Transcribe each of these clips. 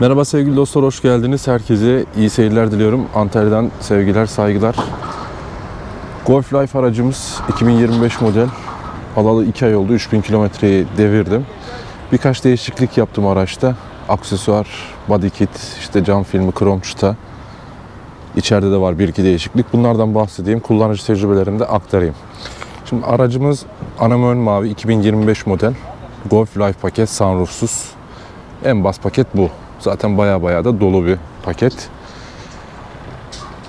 Merhaba sevgili dostlar, hoş geldiniz. Herkese iyi seyirler diliyorum. Antalya'dan sevgiler, saygılar. Golf Life aracımız 2025 model. Alalı 2 ay oldu, 3000 kilometreyi devirdim. Birkaç değişiklik yaptım araçta. Aksesuar, body kit, işte cam filmi, krom çıta. İçeride de var bir iki değişiklik. Bunlardan bahsedeyim, kullanıcı tecrübelerimi de aktarayım. Şimdi aracımız Anamön Mavi 2025 model. Golf Life paket sunroofsuz. En bas paket bu. Zaten baya baya da dolu bir paket.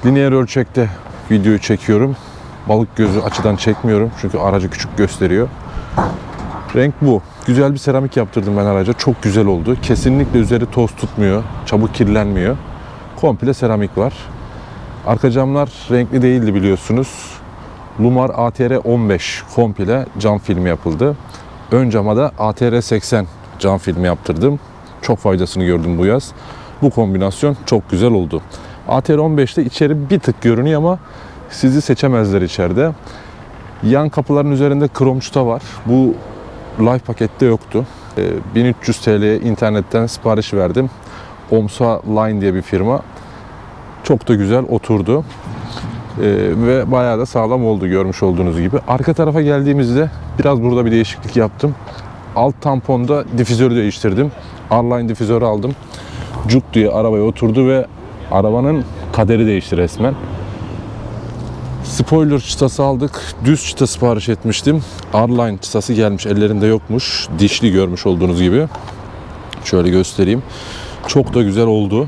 Lineer ölçekte videoyu çekiyorum. Balık gözü açıdan çekmiyorum çünkü aracı küçük gösteriyor. Renk bu. Güzel bir seramik yaptırdım ben araca. Çok güzel oldu. Kesinlikle üzeri toz tutmuyor. Çabuk kirlenmiyor. Komple seramik var. Arka camlar renkli değildi biliyorsunuz. Lumar ATR 15 komple cam filmi yapıldı. Ön cama da ATR 80 cam filmi yaptırdım. Çok faydasını gördüm bu yaz. Bu kombinasyon çok güzel oldu. ATR 15'te içeri bir tık görünüyor ama sizi seçemezler içeride. Yan kapıların üzerinde kromçuta var. Bu live pakette yoktu. Ee, 1300 TL'ye internetten sipariş verdim. Omsa Line diye bir firma. Çok da güzel oturdu. Ee, ve bayağı da sağlam oldu görmüş olduğunuz gibi. Arka tarafa geldiğimizde biraz burada bir değişiklik yaptım. Alt tamponda difüzörü değiştirdim. R-Line difüzörü aldım. Cuk diye arabaya oturdu ve arabanın kaderi değişti resmen. Spoiler çıtası aldık. Düz çıta sipariş etmiştim. R-Line çıtası gelmiş. Ellerinde yokmuş. Dişli görmüş olduğunuz gibi. Şöyle göstereyim. Çok da güzel oldu.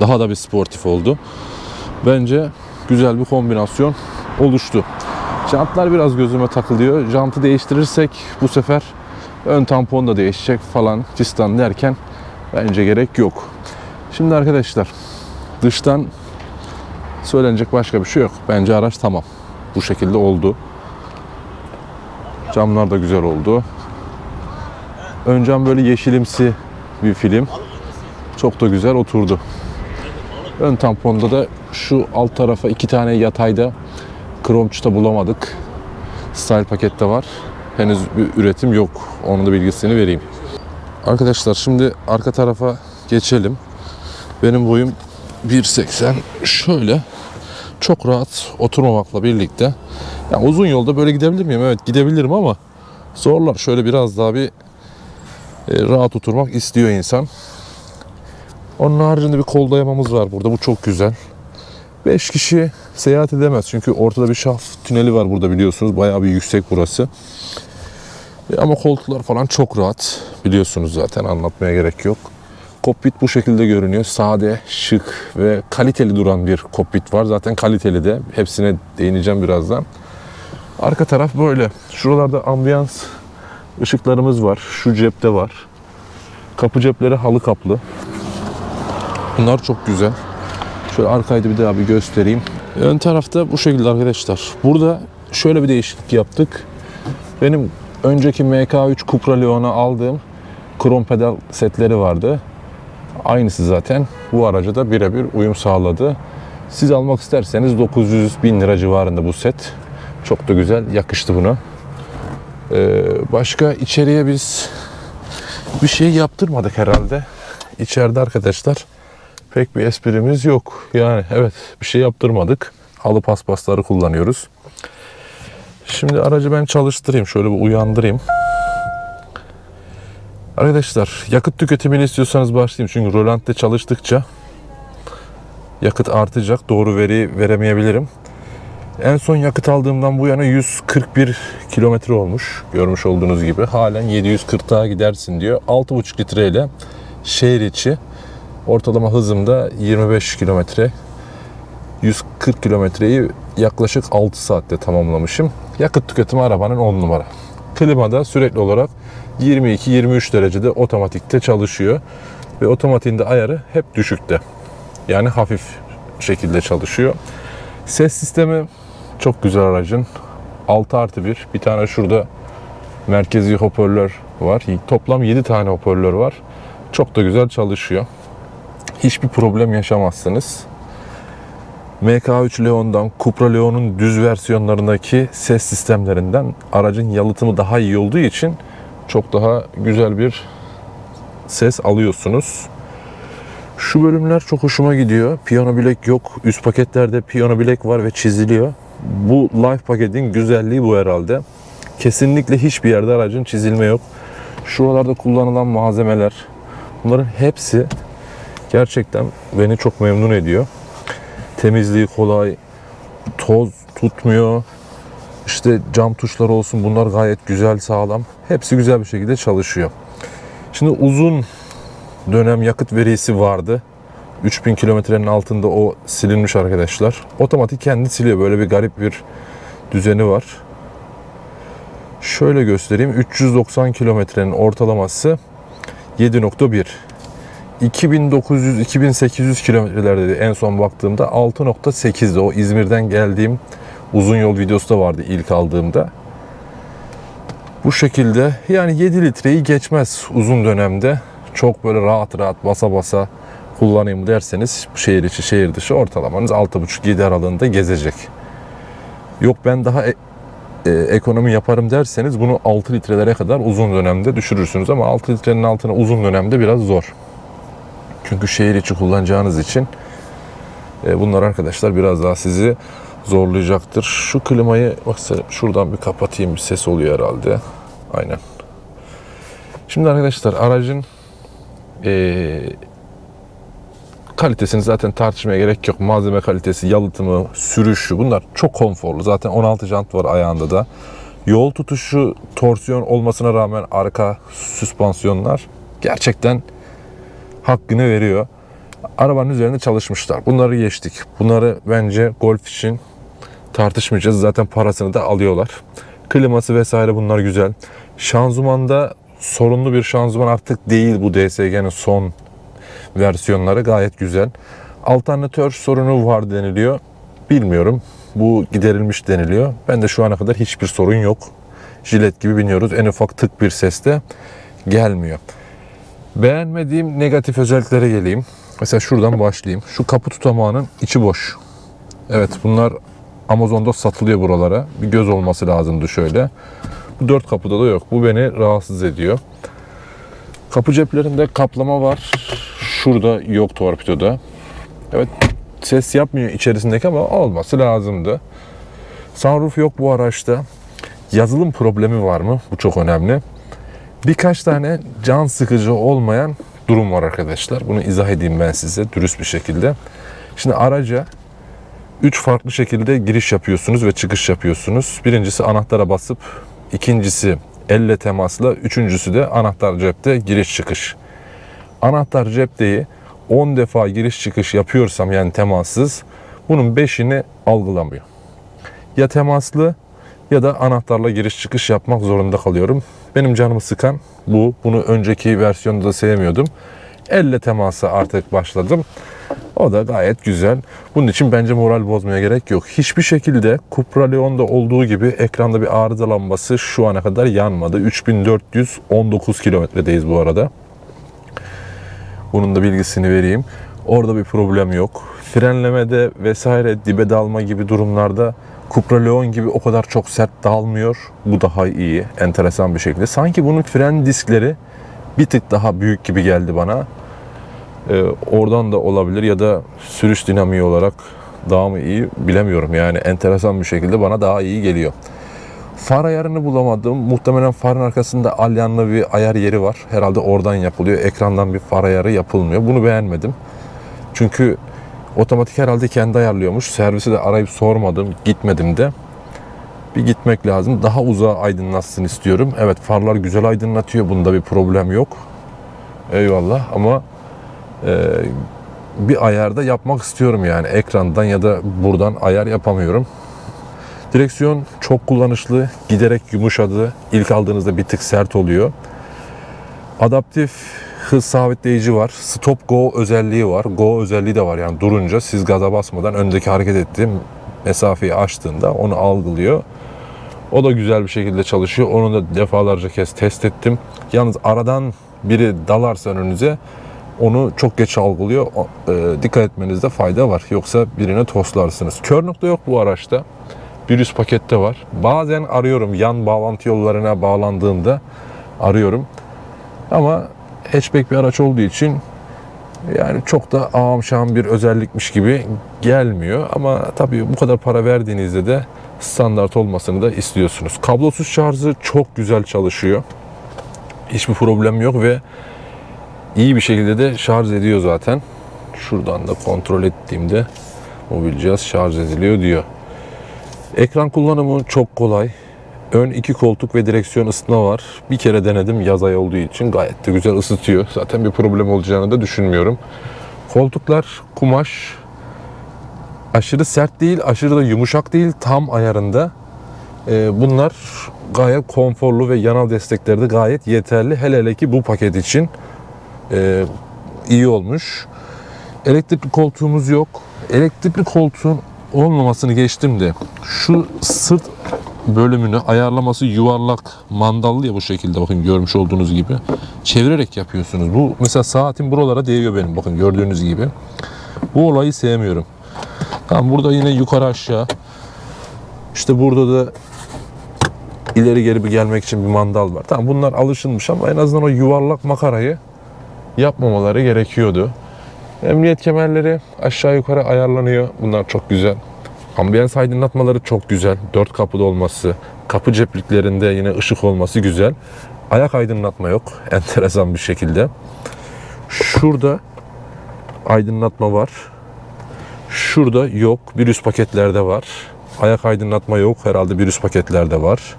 Daha da bir sportif oldu. Bence güzel bir kombinasyon oluştu. Jantlar biraz gözüme takılıyor. Jantı değiştirirsek bu sefer ön tampon da değişecek falan fistan derken bence gerek yok. Şimdi arkadaşlar dıştan söylenecek başka bir şey yok. Bence araç tamam. Bu şekilde oldu. Camlar da güzel oldu. Ön cam böyle yeşilimsi bir film. Çok da güzel oturdu. Ön tamponda da şu alt tarafa iki tane yatayda krom çıta bulamadık. Style pakette var. Henüz bir üretim yok. Onun da bilgisini vereyim. Arkadaşlar şimdi arka tarafa geçelim. Benim boyum 1.80. Şöyle çok rahat oturmamakla birlikte. Yani uzun yolda böyle gidebilir miyim? Evet gidebilirim ama zorlar. Şöyle biraz daha bir e, rahat oturmak istiyor insan. Onun haricinde bir kol dayamamız var burada. Bu çok güzel. 5 kişi seyahat edemez. Çünkü ortada bir şaft tüneli var burada biliyorsunuz. Bayağı bir yüksek burası. E, Ama koltuklar falan çok rahat. Biliyorsunuz zaten anlatmaya gerek yok. Kokpit bu şekilde görünüyor. Sade, şık ve kaliteli duran bir kokpit var. Zaten kaliteli de. Hepsine değineceğim birazdan. Arka taraf böyle. Şuralarda ambiyans ışıklarımız var. Şu cepte var. Kapı cepleri halı kaplı. Bunlar çok güzel. Şöyle arkayı da bir daha bir göstereyim. Ön tarafta bu şekilde arkadaşlar. Burada şöyle bir değişiklik yaptık. Benim önceki MK3 Cupra Leon'a aldığım krom pedal setleri vardı. Aynısı zaten. Bu araca da birebir uyum sağladı. Siz almak isterseniz 900 bin lira civarında bu set. Çok da güzel yakıştı buna. Ee, başka içeriye biz bir şey yaptırmadık herhalde. İçeride arkadaşlar pek bir esprimiz yok. Yani evet bir şey yaptırmadık. Halı paspasları kullanıyoruz. Şimdi aracı ben çalıştırayım. Şöyle bir uyandırayım. Arkadaşlar yakıt tüketimini istiyorsanız başlayayım. Çünkü Roland'de çalıştıkça yakıt artacak. Doğru veri veremeyebilirim. En son yakıt aldığımdan bu yana 141 kilometre olmuş. Görmüş olduğunuz gibi. Halen 740 daha gidersin diyor. 6,5 litreyle şehir içi ortalama hızımda 25 kilometre. 140 kilometreyi yaklaşık 6 saatte tamamlamışım. Yakıt tüketimi arabanın 10 numara. Klimada sürekli olarak 22-23 derecede otomatikte çalışıyor. Ve otomatiğinde ayarı hep düşükte. Yani hafif şekilde çalışıyor. Ses sistemi çok güzel aracın. 6 artı 1. Bir tane şurada merkezi hoparlör var. Toplam 7 tane hoparlör var. Çok da güzel çalışıyor. Hiçbir problem yaşamazsınız. MK3 Leon'dan, Cupra Leon'un düz versiyonlarındaki ses sistemlerinden aracın yalıtımı daha iyi olduğu için çok daha güzel bir ses alıyorsunuz. Şu bölümler çok hoşuma gidiyor. Piyano bilek yok. Üst paketlerde piyano bilek var ve çiziliyor. Bu life paketin güzelliği bu herhalde. Kesinlikle hiçbir yerde aracın çizilme yok. Şuralarda kullanılan malzemeler, bunların hepsi gerçekten beni çok memnun ediyor. Temizliği kolay, toz tutmuyor. İşte cam tuşları olsun bunlar gayet güzel, sağlam. Hepsi güzel bir şekilde çalışıyor. Şimdi uzun dönem yakıt verisi vardı. 3000 kilometrenin altında o silinmiş arkadaşlar. Otomatik kendi siliyor. Böyle bir garip bir düzeni var. Şöyle göstereyim. 390 kilometrenin ortalaması 7.1. 2900-2800 kilometrelerde en son baktığımda 6.8'di. O İzmir'den geldiğim uzun yol videosu da vardı ilk aldığımda. Bu şekilde yani 7 litreyi geçmez uzun dönemde. Çok böyle rahat rahat basa basa kullanayım derseniz şehir içi şehir dışı ortalamanız 6.5-7 aralığında gezecek. Yok ben daha e- e, ekonomi yaparım derseniz bunu 6 litrelere kadar uzun dönemde düşürürsünüz ama 6 litrenin altına uzun dönemde biraz zor. Çünkü şehir içi kullanacağınız için e, bunlar arkadaşlar biraz daha sizi zorlayacaktır. Şu klimayı bak şuradan bir kapatayım bir ses oluyor herhalde. Aynen. Şimdi arkadaşlar aracın e, kalitesini zaten tartışmaya gerek yok. Malzeme kalitesi, yalıtımı, sürüşü bunlar çok konforlu. Zaten 16 jant var ayağında da. Yol tutuşu torsiyon olmasına rağmen arka süspansiyonlar gerçekten hakkını veriyor. Arabanın üzerinde çalışmışlar. Bunları geçtik. Bunları bence golf için tartışmayacağız. Zaten parasını da alıyorlar. Kliması vesaire bunlar güzel. Şanzımanda sorunlu bir şanzıman artık değil bu DSG'nin son versiyonları gayet güzel. Alternatör sorunu var deniliyor. Bilmiyorum. Bu giderilmiş deniliyor. Ben de şu ana kadar hiçbir sorun yok. Jilet gibi biniyoruz. En ufak tık bir ses de gelmiyor. Beğenmediğim negatif özelliklere geleyim. Mesela şuradan başlayayım. Şu kapı tutamağının içi boş. Evet bunlar Amazon'da satılıyor buralara. Bir göz olması lazımdı şöyle. Bu dört kapıda da yok. Bu beni rahatsız ediyor. Kapı ceplerinde kaplama var. Şurada yok torpidoda. Evet ses yapmıyor içerisindeki ama olması lazımdı. Sunroof yok bu araçta. Yazılım problemi var mı? Bu çok önemli. Birkaç tane can sıkıcı olmayan durum var arkadaşlar. Bunu izah edeyim ben size dürüst bir şekilde. Şimdi araca 3 farklı şekilde giriş yapıyorsunuz ve çıkış yapıyorsunuz. Birincisi anahtara basıp, ikincisi elle temasla, üçüncüsü de anahtar cepte giriş çıkış. Anahtar cepteyi 10 defa giriş çıkış yapıyorsam yani temassız bunun 5'ini algılamıyor. Ya temaslı ya da anahtarla giriş çıkış yapmak zorunda kalıyorum. Benim canımı sıkan bu. Bunu önceki versiyonda da sevmiyordum. Elle temasa artık başladım. O da gayet güzel. Bunun için bence moral bozmaya gerek yok. Hiçbir şekilde Cupra Leon'da olduğu gibi ekranda bir arıza lambası şu ana kadar yanmadı. 3419 kilometredeyiz bu arada. Bunun da bilgisini vereyim. Orada bir problem yok. Frenlemede vesaire dibe dalma gibi durumlarda Cupra Leon gibi o kadar çok sert dalmıyor. Bu daha iyi, enteresan bir şekilde. Sanki bunun fren diskleri bir tık daha büyük gibi geldi bana. Ee, oradan da olabilir ya da sürüş dinamiği olarak daha mı iyi bilemiyorum. Yani enteresan bir şekilde bana daha iyi geliyor. Far ayarını bulamadım. Muhtemelen farın arkasında alyanlı bir ayar yeri var. Herhalde oradan yapılıyor. Ekrandan bir far ayarı yapılmıyor. Bunu beğenmedim. Çünkü otomatik herhalde kendi ayarlıyormuş. Servisi de arayıp sormadım. Gitmedim de. Bir gitmek lazım. Daha uzağa aydınlatsın istiyorum. Evet farlar güzel aydınlatıyor. Bunda bir problem yok. Eyvallah ama e, bir ayarda yapmak istiyorum yani. Ekrandan ya da buradan ayar yapamıyorum. Direksiyon çok kullanışlı, giderek yumuşadı. İlk aldığınızda bir tık sert oluyor. Adaptif hız sabitleyici var. Stop go özelliği var. Go özelliği de var. Yani durunca siz gaza basmadan öndeki hareket ettiğim mesafeyi açtığında onu algılıyor. O da güzel bir şekilde çalışıyor. Onu da defalarca kez test ettim. Yalnız aradan biri dalarsa önünüze onu çok geç algılıyor. E, dikkat etmenizde fayda var. Yoksa birine toslarsınız. Kör nokta yok bu araçta. Bir üst pakette var. Bazen arıyorum yan bağlantı yollarına bağlandığında arıyorum. Ama hatchback bir araç olduğu için Yani çok da ağam şahım bir özellikmiş gibi gelmiyor. Ama tabii bu kadar para verdiğinizde de standart olmasını da istiyorsunuz. Kablosuz şarjı çok güzel çalışıyor. Hiçbir problem yok ve iyi bir şekilde de şarj ediyor zaten. Şuradan da kontrol ettiğimde mobil cihaz şarj ediliyor diyor. Ekran kullanımı çok kolay. Ön iki koltuk ve direksiyon ısıtma var. Bir kere denedim yaz ayı olduğu için gayet de güzel ısıtıyor. Zaten bir problem olacağını da düşünmüyorum. Koltuklar kumaş. Aşırı sert değil, aşırı da yumuşak değil. Tam ayarında. Ee, bunlar gayet konforlu ve yanal destekleri de gayet yeterli. Hele hele ki bu paket için ee, iyi olmuş. Elektrikli koltuğumuz yok. Elektrikli koltuğun olmamasını geçtim de şu sırt bölümünü ayarlaması yuvarlak mandallı ya bu şekilde bakın görmüş olduğunuz gibi çevirerek yapıyorsunuz. Bu mesela saatin buralara değiyor benim bakın gördüğünüz gibi. Bu olayı sevmiyorum. Tamam burada yine yukarı aşağı işte burada da ileri geri bir gelmek için bir mandal var. Tamam bunlar alışılmış ama en azından o yuvarlak makarayı yapmamaları gerekiyordu. Emniyet kemerleri aşağı yukarı ayarlanıyor. Bunlar çok güzel. Ambiyans aydınlatmaları çok güzel. Dört kapıda olması, kapı cepliklerinde yine ışık olması güzel. Ayak aydınlatma yok. Enteresan bir şekilde. Şurada aydınlatma var. Şurada yok. Bir üst paketlerde var. Ayak aydınlatma yok. Herhalde bir üst paketlerde var.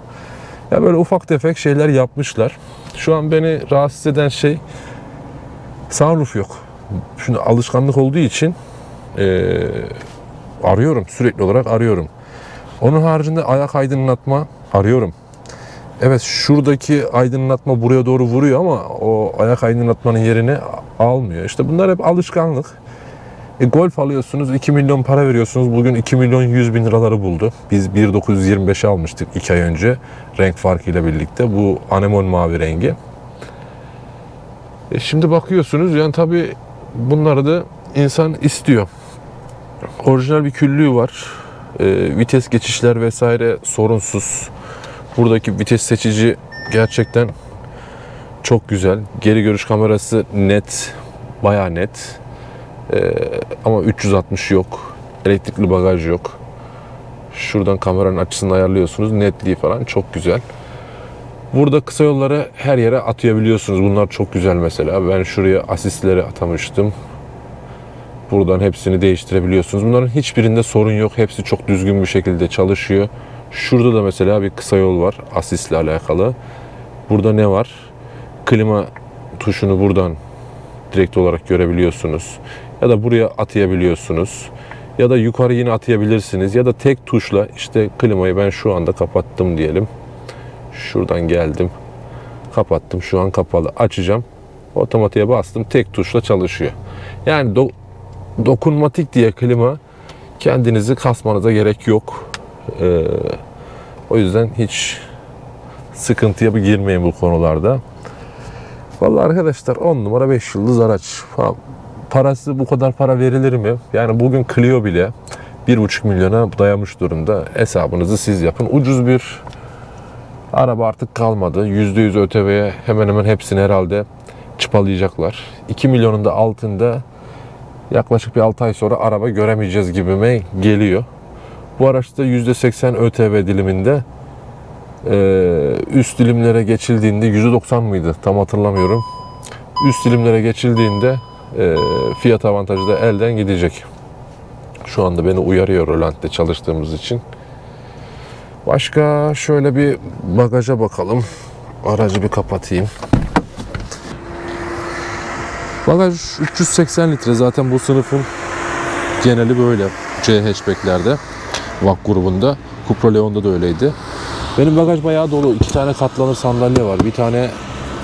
Ya böyle ufak tefek şeyler yapmışlar. Şu an beni rahatsız eden şey sunroof yok. Şimdi alışkanlık olduğu için eee, arıyorum. Sürekli olarak arıyorum. Onun haricinde ayak aydınlatma arıyorum. Evet şuradaki aydınlatma buraya doğru vuruyor ama o ayak aydınlatmanın yerini almıyor. İşte bunlar hep alışkanlık. E, golf alıyorsunuz 2 milyon para veriyorsunuz. Bugün 2 milyon 100 bin liraları buldu. Biz 1.925 almıştık 2 ay önce renk farkıyla birlikte. Bu anemon mavi rengi. E, şimdi bakıyorsunuz yani tabii bunları da insan istiyor. Orijinal bir küllüğü var. E, vites geçişler vesaire sorunsuz. Buradaki vites seçici gerçekten çok güzel. Geri görüş kamerası net, bayağı net. E, ama 360 yok. Elektrikli bagaj yok. Şuradan kameranın açısını ayarlıyorsunuz. Netliği falan çok güzel. Burada kısa yolları her yere atayabiliyorsunuz. Bunlar çok güzel mesela. Ben şuraya asistleri atamıştım. Buradan hepsini değiştirebiliyorsunuz. Bunların hiçbirinde sorun yok. Hepsi çok düzgün bir şekilde çalışıyor. Şurada da mesela bir kısa yol var asistle alakalı. Burada ne var? Klima tuşunu buradan direkt olarak görebiliyorsunuz. Ya da buraya atayabiliyorsunuz. Ya da yukarı yine atayabilirsiniz. Ya da tek tuşla işte klimayı ben şu anda kapattım diyelim. Şuradan geldim. Kapattım. Şu an kapalı. Açacağım. Otomatiğe bastım. Tek tuşla çalışıyor. Yani dokunmatik diye klima kendinizi kasmanıza gerek yok. Ee, o yüzden hiç sıkıntıya bir girmeyin bu konularda. Vallahi arkadaşlar 10 numara 5 yıldız araç. Ha, Parası bu kadar para verilir mi? Yani bugün Clio bile 1,5 milyona dayamış durumda. Hesabınızı siz yapın. Ucuz bir araba artık kalmadı. %100 ÖTV'ye hemen hemen hepsini herhalde çıpalayacaklar. 2 milyonun da altında yaklaşık bir 6 ay sonra araba göremeyeceğiz gibime geliyor. Bu araçta %80 ÖTV diliminde ee, üst dilimlere geçildiğinde %90 mıydı tam hatırlamıyorum. Üst dilimlere geçildiğinde e, fiyat avantajı da elden gidecek. Şu anda beni uyarıyor Rolant'te çalıştığımız için. Başka şöyle bir bagaja bakalım. Aracı bir kapatayım. Bagaj 380 litre zaten bu sınıfın geneli böyle. C hatchbacklerde. VAK grubunda. Cupra Leon'da da öyleydi. Benim bagaj bayağı dolu. İki tane katlanır sandalye var. Bir tane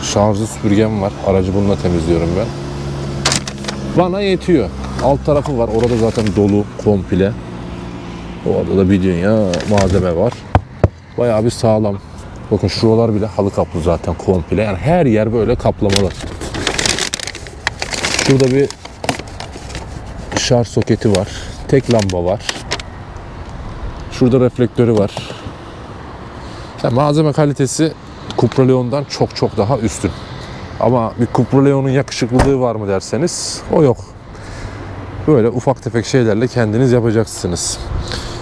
şarjlı süpürgem var. Aracı bununla temizliyorum ben. Bana yetiyor. Alt tarafı var. Orada zaten dolu komple. Orada da bir dünya malzeme var. Bayağı bir sağlam. Bakın şuralar bile halı kaplı zaten komple. Yani her yer böyle kaplamalı. Şurada bir şarj soketi var. Tek lamba var. Şurada reflektörü var. Yani malzeme kalitesi Cupra Leon'dan çok çok daha üstün. Ama bir Cupra Leon'un yakışıklılığı var mı derseniz o yok. Böyle ufak tefek şeylerle kendiniz yapacaksınız.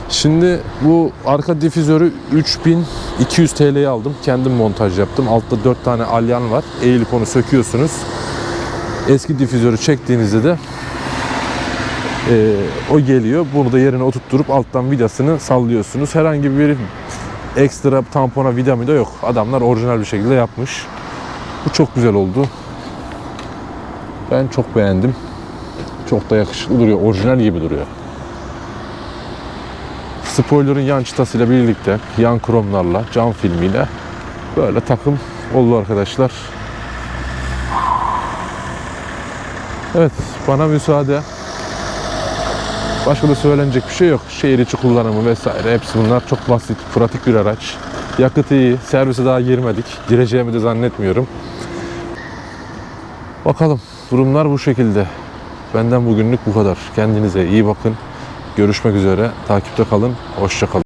Şimdi bu arka difüzörü 3200 TL'ye aldım. Kendim montaj yaptım. Altta 4 tane alyan var. Eğilip onu söküyorsunuz. Eski difüzörü çektiğinizde de e, o geliyor. Bunu da yerine oturtturup alttan vidasını sallıyorsunuz. Herhangi bir ekstra tampona vida mı da yok. Adamlar orijinal bir şekilde yapmış. Bu çok güzel oldu. Ben çok beğendim. Çok da yakışıklı duruyor. Orijinal gibi duruyor. Spoiler'ın yan çıtasıyla birlikte yan kromlarla, cam filmiyle böyle takım oldu arkadaşlar. Evet, bana müsaade. Başka da söylenecek bir şey yok. Şehir içi kullanımı vesaire hepsi bunlar çok basit, pratik bir araç. Yakıtı iyi, servise daha girmedik. Gireceğimi de zannetmiyorum. Bakalım, durumlar bu şekilde. Benden bugünlük bu kadar. Kendinize iyi bakın. Görüşmek üzere. Takipte kalın. Hoşça kalın.